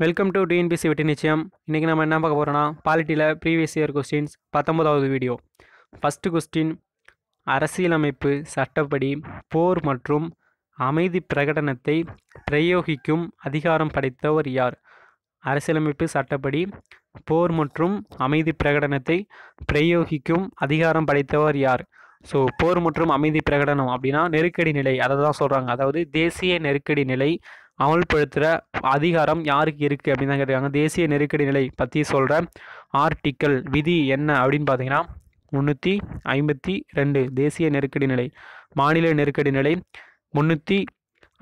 Welcome to TNPSC வெட்டி நிச்சயம். இன்றைக்கி நம்ம என்ன பார்க்க போகிறோன்னா பாலிட்டியில் ப்ரீவியஸ் இயர் கொஸ்டின்ஸ் பத்தொம்போதாவது வீடியோ ஃபஸ்ட்டு கொஸ்டின் அரசியலமைப்பு சட்டப்படி போர் மற்றும் அமைதி பிரகடனத்தை பிரயோகிக்கும் அதிகாரம் படைத்தவர் யார்? அரசியலமைப்பு சட்டப்படி போர் மற்றும் அமைதி பிரகடனத்தை பிரயோகிக்கும் அதிகாரம் படைத்தவர் யார்? ஸோ போர் மற்றும் அமைதி பிரகடனம் அப்படின்னா நெருக்கடி நிலை அதை தான் சொல்கிறாங்க அதாவது தேசிய நெருக்கடி நிலை அமல்படுத்துகிற அதிகாரம் யாருக்கு இருக்குது அப்படின்னு தான் கேட்டிருக்காங்க. தேசிய நெருக்கடி நிலை பற்றி சொல்கிற ஆர்டிக்கல் விதி என்ன அப்படின்னு பார்த்தீங்கன்னா முந்நூற்றி ஐம்பத்தி ரெண்டு தேசிய நெருக்கடி நிலை மாநில நெருக்கடி நிலை முந்நூற்றி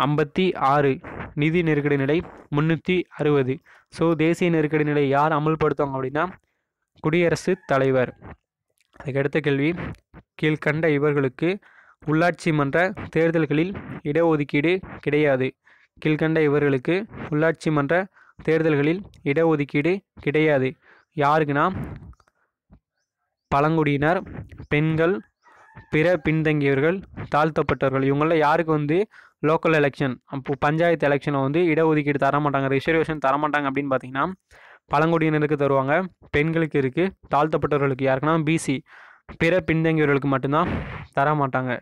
ஐம்பத்தி ஆறு நிதி நெருக்கடி நிலை முந்நூற்றி அறுபது. ஸோ தேசிய நெருக்கடி நிலை யார் அமல்படுத்துவாங்க அப்படின்னா குடியரசுத் தலைவர். அதுக்கடுத்த கேள்வி கீழ்கண்ட இவர்களுக்கு உள்ளாட்சி மன்ற தேர்தல்களில் இடஒதுக்கீடு கிடையாது. கீழ்கண்ட இவர்களுக்கு உள்ளாட்சி மன்ற தேர்தல்களில் இடஒதுக்கீடு கிடையாது. யாருக்குன்னா பழங்குடியினர் பெண்கள் பிற பின்தங்கியவர்கள் தாழ்த்தப்பட்டவர்கள். இவங்களில் யாருக்கு வந்து லோக்கல் எலெக்ஷன் அப்போ பஞ்சாயத்து எலெக்ஷனை வந்து இடஒதுக்கீடு தரமாட்டாங்க ரிசர்வேஷன் தர மாட்டாங்க அப்படின்னு பார்த்தீங்கன்னா பழங்குடியினருக்கு தருவாங்க பெண்களுக்கு இருக்குது தாழ்த்தப்பட்டவர்களுக்கு. யாருக்குன்னா பிசி பிற பின்தங்கியவர்களுக்கு மட்டும்தான் தர மாட்டாங்க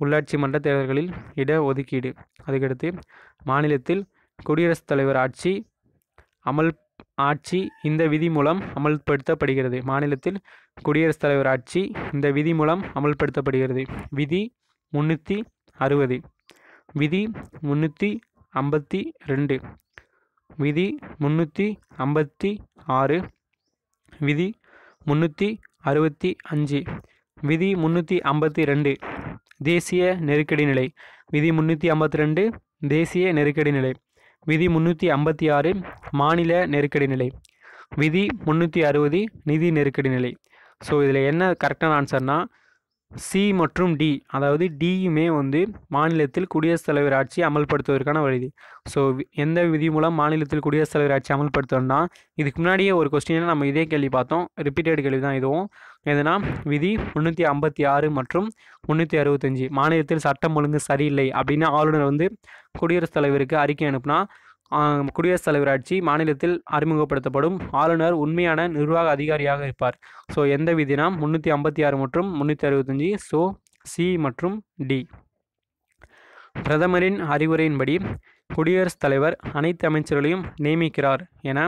உள்ளாட்சி மன்ற தேர்தல்களில் இட ஒதுக்கீடு. அதுக்கடுத்து மாநிலத்தில் குடியரசுத் தலைவர் ஆட்சி அமல் ஆட்சி இந்த விதி மூலம் அமல்படுத்தப்படுகிறது. மாநிலத்தில் குடியரசுத் தலைவர் ஆட்சி இந்த விதி மூலம் அமல்படுத்தப்படுகிறது. விதி முன்னூற்றி அறுபது. விதி முன்னூற்றி ஐம்பத்தி ரெண்டு. விதி முன்னூற்றி ஐம்பத்தி ஆறு. விதி முன்னூற்றி அறுபத்தி அஞ்சு. விதி முன்னூற்றி ஐம்பத்தி ரெண்டு. தேசிய நெருக்கடி நிலை. விதி முந்நூற்றி ஐம்பத்தி ரெண்டு தேசிய நெருக்கடி நிலை. விதி முந்நூற்றி ஐம்பத்தி ஆறு மாநில நெருக்கடி நிலை. விதி முந்நூற்றி அறுபது நிதி நெருக்கடி நிலை. ஸோ இதில் என்ன கரெக்டான ஆன்சர்னால் சி மற்றும் டி அதாவது டியுமே வந்து மாநிலத்தில் குடியரசுத் தலைவர் ஆட்சி அமல்படுத்துவதற்கான வழி ஸோ எந்த விதி மூலம் மாநிலத்தில் குடியரசுத் தலைவர் ஆட்சி அமல்படுத்தணும்னா இதுக்கு முன்னாடியே ஒரு கொஸ்டினில் நம்ம இதே கேள்வி பார்த்தோம். ரிப்பீட்டட் கேள்வி தான் இதுவும். எதுனா விதி முந்நூற்றி ஐம்பத்தி ஆறு மற்றும் முந்நூற்றி அறுபத்தஞ்சு மாநிலத்தில் சட்டம் ஒழுங்கு சரியில்லை அப்படின்னு ஆளுநர் வந்து குடியரசுத் தலைவருக்கு அறிக்கை அனுப்புனா குடியரசுத் தலைவர் ஆட்சி மாநிலத்தில் அறிமுகப்படுத்தப்படும் ஆளுநர் உண்மையான நிர்வாக அதிகாரியாக இருப்பார். ஸோ எந்த விதினா முந்நூற்றி ஐம்பத்தி ஆறு மற்றும் முந்நூற்றி அறுபத்தஞ்சி. ஸோ சி மற்றும் டி பிரதமரின் அறிவுரையின்படி குடியரசுத் தலைவர் அனைத்து அமைச்சர்களையும் நியமிக்கிறார் என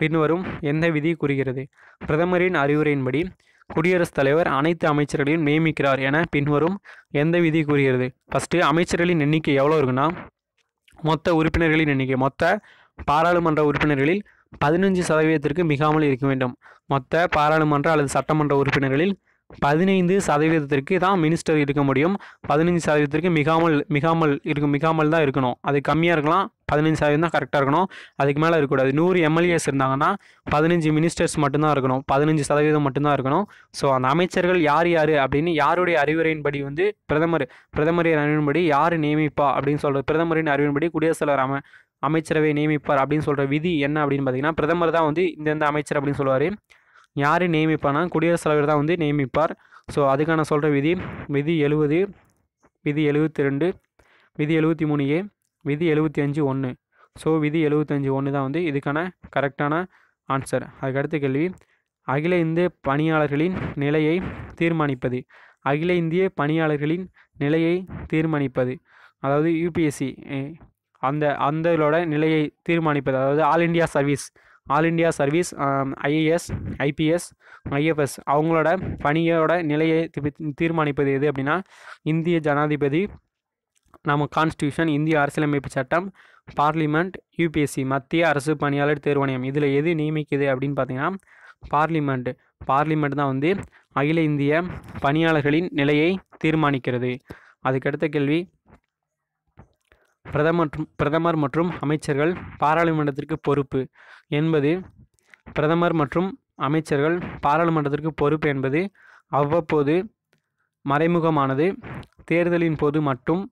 பின்வரும் எந்த விதி கூறுகிறது? பிரதமரின் அறிவுரையின்படி குடியரசுத் தலைவர் அனைத்து அமைச்சர்களையும் நியமிக்கிறார் என பின்வரும் எந்த விதி கூறுகிறது? ஃபஸ்ட்டு அமைச்சர்களின் எண்ணிக்கை எவ்வளோ இருக்குன்னா மொத்த உறுப்பினர்களின் எண்ணிக்கை மொத்த பாராளுமன்ற உறுப்பினர்களில் பதினஞ்சு சதவீதத்திற்கு மிகாமல் இருக்க வேண்டும். மொத்த பாராளுமன்ற அல்லது சட்டமன்ற உறுப்பினர்களில் பதினைந்து சதவீதத்திற்கு தான் மினிஸ்டர் இருக்க முடியும். பதினைஞ்சு சதவீதத்திற்கு மிகாமல் மிகாமல் இருக்கும் மிகாமல் தான் இருக்கணும். அது கம்மியாக இருக்கலாம் பதினஞ்சு சதவீதம் தான் கரெக்டாக இருக்கணும். அதுக்கு மேலே இருக்கக்கூடாது. நூறு எம்எல்ஏஸ் இருந்தாங்கன்னா பதினஞ்சு மினிஸ்டர்ஸ் மட்டும்தான் இருக்கணும். பதினஞ்சு சதவீதம் மட்டும்தான் இருக்கணும். ஸோ அந்த அமைச்சர்கள் யார் யார் அப்படின்னு யாருடைய அறிவுரையின்படி வந்து பிரதமர் பிரதமரின் அறிவின்படி யார் நியமிப்பா அப்படின்னு சொல்கிறது பிரதமரின் அறிவின்படி குடியரசுத் தலைவர் அமை அமைச்சரவை நியமிப்பார் அப்படின்னு சொல்கிற விதி என்ன அப்படின்னு பார்த்தீங்கன்னா பிரதமர் தான் வந்து இந்தந்த அமைச்சர் அப்படின்னு சொல்லுவார். யார் நியமிப்பானா குடியரசுத் தலைவர் தான் வந்து நியமிப்பார். ஸோ அதுக்கான சொல்கிற விதி விதி எழுபது விதி எழுபத்தி ரெண்டு விதி எழுபத்தி மூணு ஏ விதி எழுபத்தி அஞ்சு ஒன்று ஸோ விதி எழுபத்தஞ்சு ஒன்று தான் வந்து இதுக்கான கரெக்டான ஆன்சர். அதுக்கடுத்த கேள்வி அகில இந்திய பணியாளர்களின் நிலையை தீர்மானிப்பது. அகில இந்திய பணியாளர்களின் நிலையை தீர்மானிப்பது. அதாவது யூபிஎஸ்சி அந்த அந்தளோட நிலையை தீர்மானிப்பது. அதாவது all India service all India service IAS IPS IFS. அவங்களோட பணியோட நிலையை தீர்மானிப்பது எது அப்படின்னா இந்திய ஜனாதிபதி நம்ம கான்ஸ்டியூஷன் இந்திய அரசியலமைப்பு சட்டம் பார்லிமெண்ட் யூபிஎஸ்சி மத்திய அரசு பணியாளர் தேர்வாணையம். இதில் எது நியமிக்குது அப்படின்னு பார்த்தீங்கன்னா பார்லிமெண்ட் பார்லிமெண்ட் தான் வந்து அகில இந்திய பணியாளர்களின் நிலையை தீர்மானிக்கிறது. அதுக்கடுத்த கேள்வி பிரதமர் பிரதமர் மற்றும் அமைச்சர்கள் பாராளுமன்றத்திற்கு பொறுப்பு என்பது பிரதமர் மற்றும் அமைச்சர்கள் பாராளுமன்றத்திற்கு பொறுப்பு என்பது அவ்வப்போது மறைமுகமானது. தேர்தலின் போது மட்டும்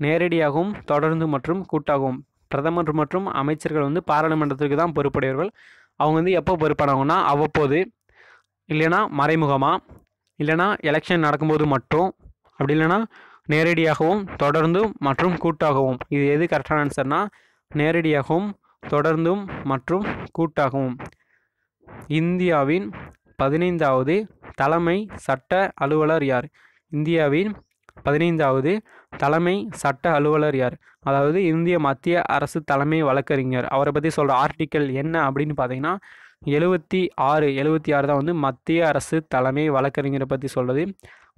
நேரடியாகவும் தொடர்ந்து மற்றும் கூட்டாகவும். பிரதமர் மற்றும் அமைச்சர்கள் வந்து பாராளுமன்றத்திற்கு தான் பொறுப்புடையவர்கள். அவங்க வந்து எப்போ பொறுப்பானவங்கன்னா அவ்வப்போது இல்லைனா மறைமுகமாக இல்லைனா எலெக்ஷன் நடக்கும்போது மட்டும். அப்படி இல்லைனா நேரடியாகவும் தொடர்ந்தும் மற்றும் கூட்டாகவும். இது எது கரெக்டான ஆன்சர்னால் நேரடியாகவும் தொடர்ந்தும் மற்றும் கூட்டாகவும். இந்தியாவின் பதினைந்தாவது தலைமை சட்ட அலுவலர் யார்? இந்தியாவின் பதினைந்தாவது தலைமை சட்ட அலுவலர் யார்? அதாவது இந்திய மத்திய அரசு தலைமை வழக்கறிஞர். அவரை பற்றி சொல்கிற ஆர்டிக்கல் என்ன அப்படின்னு பார்த்தீங்கன்னா எழுபத்தி ஆறு எழுபத்தி ஆறு தான் வந்து மத்திய அரசு தலைமை வழக்கறிஞரை பற்றி சொல்கிறது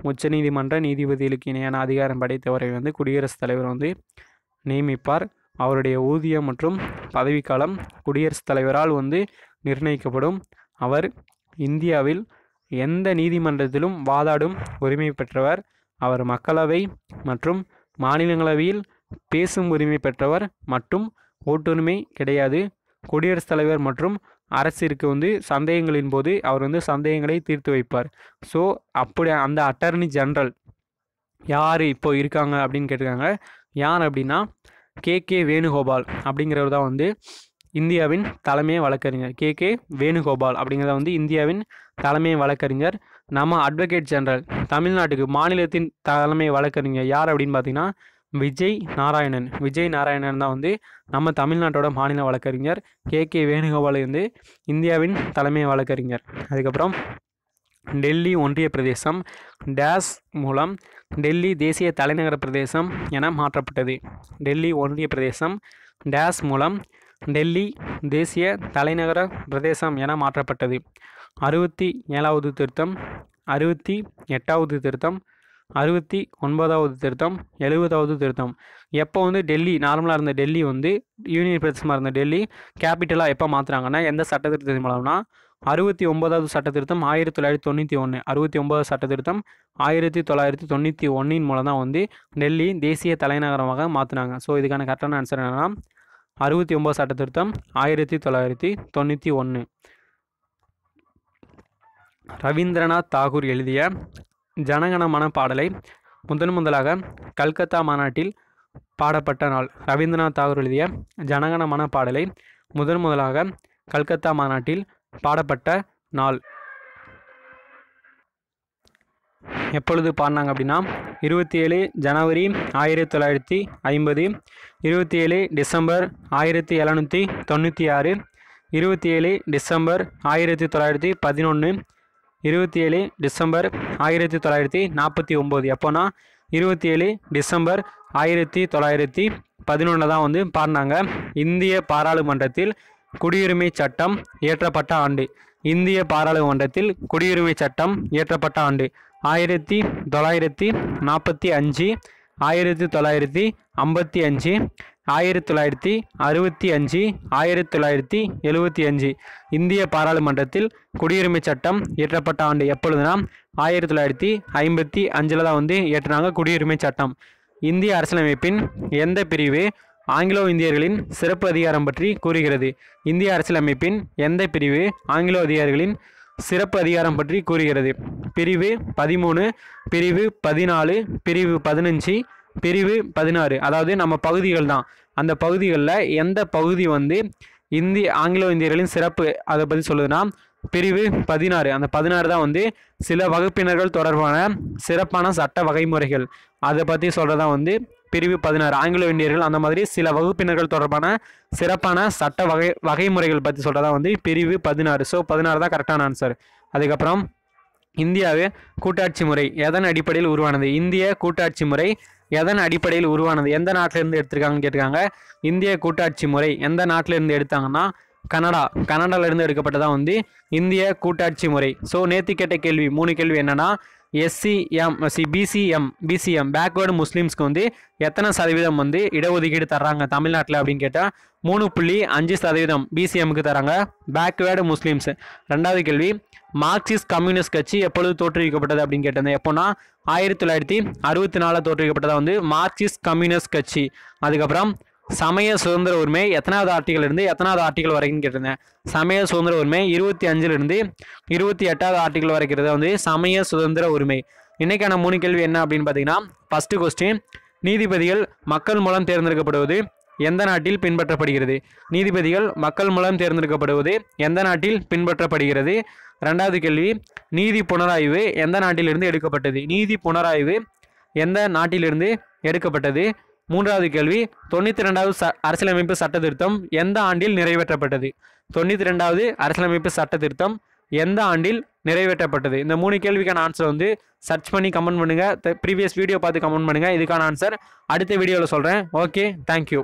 உச்சநீதிமன்ற நீதிபதிகளுக்கு இணையான அதிகாரம் படைத்தவரை வந்து குடியரசுத் தலைவர் வந்து நியமிப்பார். அவருடைய ஊதியம் மற்றும் பதவிக்காலம் குடியரசுத் தலைவரால் வந்து நிர்ணயிக்கப்படும். அவர் இந்தியாவில் எந்த நீதிமன்றத்திலும் வாதாடும் உரிமை பெற்றவர். அவர் மக்களவை மற்றும் மாநிலங்களவையில் பேசும் உரிமை பெற்றவர். மற்றும் ஓட்டுரிமை கிடையாது. குடியரசுத் தலைவர் மற்றும் அரசிற்கு வந்து சந்தேகங்களின் போது அவர் வந்து சந்தேகங்களை தீர்த்து வைப்பார். ஸோ அப்படி அந்த அட்டர்னி ஜென்ரல் யார் இப்போ இருக்காங்க அப்படின்னு கேட்டிருக்காங்க. யார் அப்படின்னா கே. கே. வேணுகோபால் அப்படிங்கிறவர் தான் வந்து இந்தியாவின் தலைமை வழக்கறிஞர். கே. கே. வேணுகோபால் அப்படிங்கிறத வந்து இந்தியாவின் தலைமை வழக்கறிஞர். நம்ம அட்வொகேட் ஜெனரல் தமிழ்நாட்டுக்கு மாநிலத்தின் தலைமை வழக்கறிஞர் யார் அப்படின்னு பார்த்தீங்கன்னா விஜய் நாராயணன். விஜய் நாராயணன் தான் வந்து நம்ம தமிழ்நாட்டோட மாநில வழக்கறிஞர். கே. கே. வேணுகோபால் வந்து இந்தியாவின் தலைமை வழக்கறிஞர். அதுக்கப்புறம் டெல்லி ஒன்றிய பிரதேசம் டேஸ் மூலம் டெல்லி தேசிய தலைநகர பிரதேசம் என மாற்றப்பட்டது. டெல்லி ஒன்றிய பிரதேசம் டேஸ் மூலம் டெல்லி தேசிய தலைநகர பிரதேசம் என மாற்றப்பட்டது. அறுபத்தி ஏழாவது திருத்தம் அறுபத்தி எட்டாவது திருத்தம் அறுபத்தி ஒன்பதாவது திருத்தம் எழுபதாவது திருத்தம். எப்போ வந்து டெல்லி நார்மலாக இருந்த டெல்லி வந்து யூனியன் பிரதேசமாக இருந்த டெல்லி கேபிட்டலாக எப்போ மாற்றுறாங்கன்னா எந்த சட்ட திருத்தத்தின் மூலம்னா அறுபத்தி ஒன்பதாவது சட்ட திருத்தம் ஆயிரத்தி தொள்ளாயிரத்தி தொண்ணூற்றி ஒன்று அறுபத்தி ஒன்பதாவது சட்ட திருத்தம் ஆயிரத்தி தொள்ளாயிரத்தி தொண்ணூற்றி ஒன்றின் மூலம் தான் வந்து டெல்லி தேசிய தலைநகரமாக மாற்றினாங்க ஸோ இதுக்கான கரெக்டான ஆன்சர் என்னென்னா அறுபத்தி ஒம்பது சட்ட திருத்தம் ஆயிரத்தி தொள்ளாயிரத்தி தொண்ணூற்றி ஒன்று ரவீந்திரநாத் தாகூர் எழுதிய ஜனகணமன பாடலை முதன் முதலாக கல்கத்தா மாநாட்டில் பாடப்பட்ட நாள் ரவீந்திரநாத் தாகூர் எழுதிய ஜனகணமன பாடலை முதன் முதலாக கல்கத்தா மாநாட்டில் பாடப்பட்ட நாள். எப்பொழுது பாடினாங்க அப்படின்னா இருபத்தி ஏழு ஜனவரி ஆயிரத்தி தொள்ளாயிரத்தி ஐம்பது இருபத்தி ஏழு டிசம்பர் ஆயிரத்தி எழுநூற்றி தொண்ணூற்றி ஆறு இருபத்தி ஏழு டிசம்பர் ஆயிரத்தி தொள்ளாயிரத்தி பதினொன்று இருபத்தி ஏழு டிசம்பர் ஆயிரத்தி தொள்ளாயிரத்தி நாற்பத்தி ஒம்பது. எப்போனா இருபத்தி ஏழு டிசம்பர் ஆயிரத்தி தொள்ளாயிரத்தி பதினொன்று தான் வந்து பாடினாங்க. இந்திய பாராளுமன்றத்தில் குடியுரிமை சட்டம் இயற்றப்பட்ட ஆண்டு. இந்திய பாராளுமன்றத்தில் குடியுரிமை சட்டம் இயற்றப்பட்ட ஆண்டு. ஆயிரத்தி தொள்ளாயிரத்தி நாற்பத்தி அஞ்சு ஆயிரத்தி தொள்ளாயிரத்தி ஐம்பத்தி அஞ்சு ஆயிரத்தி தொள்ளாயிரத்தி அறுபத்தி அஞ்சு ஆயிரத்தி தொள்ளாயிரத்தி எழுபத்தி அஞ்சு. இந்திய பாராளுமன்றத்தில் குடியுரிமை சட்டம் இயற்றப்பட்ட ஆண்டு எப்பொழுதுனா ஆயிரத்தி தொள்ளாயிரத்தி ஐம்பத்தி அஞ்சில் தான் வந்து இயற்றினாங்க குடியுரிமை சட்டம். இந்திய அரசியலமைப்பின் எந்த பிரிவு ஆங்கிலோ இந்தியர்களின் சிறப்பு அதிகாரம் பற்றி கூறுகிறது? இந்திய அரசியலமைப்பின் எந்த பிரிவு ஆங்கிலோ அதிகாரிகளின் சிறப்பு அதிகாரம் பற்றி கூறுகிறது. பிரிவு பதிமூணு பிரிவு பதினாலு பிரிவு பதினஞ்சு பிரிவு பதினாறு. அதாவது நம்ம பகுதிகள் தான். அந்த பகுதிகளில் எந்த பகுதி வந்து இந்திய ஆங்கிலோ இந்தியர்களின் சிறப்பு? அதை பற்றி சொல்லுதுன்னா பிரிவு பதினாறு. அந்த பதினாறு தான் வந்து சில வகுப்பினர்கள் தொடர்பான சிறப்பான சட்ட வகைமுறைகள். அதை பற்றி சொல்கிறதா வந்து பிரிவு பதினாறு. ஆங்கிலோ இந்தியர்கள் அந்த மாதிரி சில வகுப்பினர்கள் தொடர்பான சிறப்பான சட்ட வகை வகைமுறைகள் பற்றி சொல்கிறதா வந்து பிரிவு பதினாறு. ஸோ பதினாறு தான் கரெக்டான ஆன்சர் அதுக்கப்புறம் இந்தியாவே கூட்டாட்சி முறை எதன் அடிப்படையில் உருவானது? இந்திய கூட்டாட்சி முறை எதன் அடிப்படையில் உருவானது? எந்த நாட்டிலேருந்து எடுத்திருக்காங்கன்னு கேட்டிருக்காங்க. இந்திய கூட்டாட்சி முறை எந்த நாட்டிலேருந்து எடுத்தாங்கன்னா கனடா. கனடாலேருந்து எடுக்கப்பட்டதான் வந்து இந்திய கூட்டாட்சி முறை. ஸோ நேற்று கேட்ட கேள்வி மூணு கேள்வி என்னென்னா SCM C BCM BCM backward முஸ்லீம்ஸ்க்கு வந்து எத்தனை சதவீதம் வந்து இடஒதுக்கீடு தர்றாங்க தமிழ்நாட்டில் அப்படின்னு கேட்டால் மூணு புள்ளி அஞ்சு சதவீதம் பிசிஎம்க்கு தராங்க பேக்வேர்டு முஸ்லீம்ஸ் ரெண்டாவது கேள்வி மார்க்சிஸ்ட் கம்யூனிஸ்ட் கட்சி எப்பொழுது தோற்றுவிக்கப்பட்டது அப்படின்னு கேட்டிருந்தேன். எப்போனா ஆயிரத்தி தொள்ளாயிரத்தி அறுபத்தி நாலில் தோற்றுவிக்கப்பட்டதாக வந்து மார்க்சிஸ்ட் கம்யூனிஸ்ட் கட்சி. அதுக்கப்புறம் சமய சுதந்திர உரிமை எத்தனாவது ஆர்டிகல் இருந்து எத்தனாவது ஆர்டிகல் வரைக்கும் கேட்டிருந்தேன். சமய சுதந்திர உரிமை இருபத்தி அஞ்சுலேருந்து இருபத்தி எட்டாவது ஆர்டிகல் வரைக்கிறது வந்து சமய சுதந்திர உரிமை. இன்றைக்கான மூணு கேள்வி என்ன அப்படின்னு பார்த்தீங்கன்னா ஃபஸ்ட்டு கொஸ்டின் நீதிபதிகள் மக்கள் மூலம் தேர்ந்தெடுக்கப்படுவது எந்த நாட்டில் பின்பற்றப்படுகிறது? நீதிபதிகள் மக்கள் மூலம் தேர்ந்தெடுக்கப்படுவது எந்த நாட்டில் பின்பற்றப்படுகிறது? ரெண்டாவது கேள்வி நீதி புனராய்வு எந்த நாட்டிலிருந்து எடுக்கப்பட்டது? நீதி புனராய்வு எந்த நாட்டிலிருந்து எடுக்கப்பட்டது? மூன்றாவது கேள்வி தொண்ணூற்றி ரெண்டாவது ச அரசியலமைப்பு சட்ட திருத்தம் எந்த ஆண்டில் நிறைவேற்றப்பட்டது? தொண்ணூற்றி ரெண்டாவது அரசியலமைப்பு சட்ட திருத்தம் எந்த ஆண்டில் நிறைவேற்றப்பட்டது? இந்த மூணு கேள்விக்கான ஆன்சர் வந்து சர்ச் பண்ணி கமெண்ட் பண்ணுங்கள் ப்ரீவியஸ் வீடியோ பார்த்து கமெண்ட் பண்ணுங்கள் இதுக்கான ஆன்சர் அடுத்த வீடியோவில் சொல்கிறேன் ஓகே தேங்க்யூ